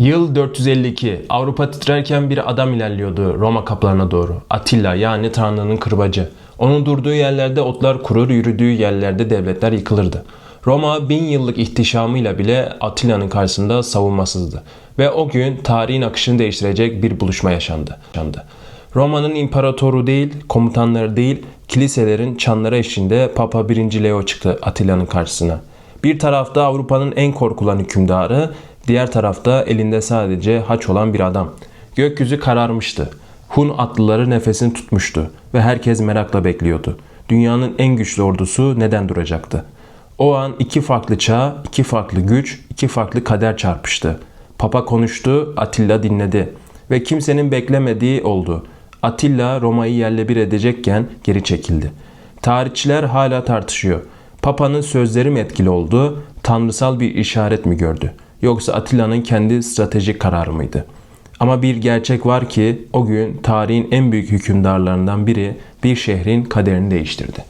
Yıl 452. Avrupa titrerken bir adam ilerliyordu Roma kapılarına doğru. Atilla yani Tanrı'nın kırbacı. Onun durduğu yerlerde otlar kurur, yürüdüğü yerlerde devletler yıkılırdı. Roma bin yıllık ihtişamıyla bile Atilla'nın karşısında savunmasızdı. Ve o gün tarihin akışını değiştirecek bir buluşma yaşandı. Roma'nın imparatoru değil, komutanları değil, kiliselerin çanları eşliğinde Papa 1. Leo çıktı Atilla'nın karşısına. Bir tarafta Avrupa'nın en korkulan hükümdarı, diğer tarafta elinde sadece haç olan bir adam. Gökyüzü kararmıştı. Hun atlıları nefesini tutmuştu ve herkes merakla bekliyordu. Dünyanın en güçlü ordusu neden duracaktı? O an iki farklı çağ, iki farklı güç, iki farklı kader çarpıştı. Papa konuştu, Atilla dinledi ve kimsenin beklemediği oldu. Atilla Roma'yı yerle bir edecekken geri çekildi. Tarihçiler hala tartışıyor. Papa'nın sözleri mi etkili oldu, tanrısal bir işaret mi gördü? Yoksa Atilla'nın kendi stratejik kararı mıydı? Ama bir gerçek var ki o gün tarihin en büyük hükümdarlarından biri bir şehrin kaderini değiştirdi.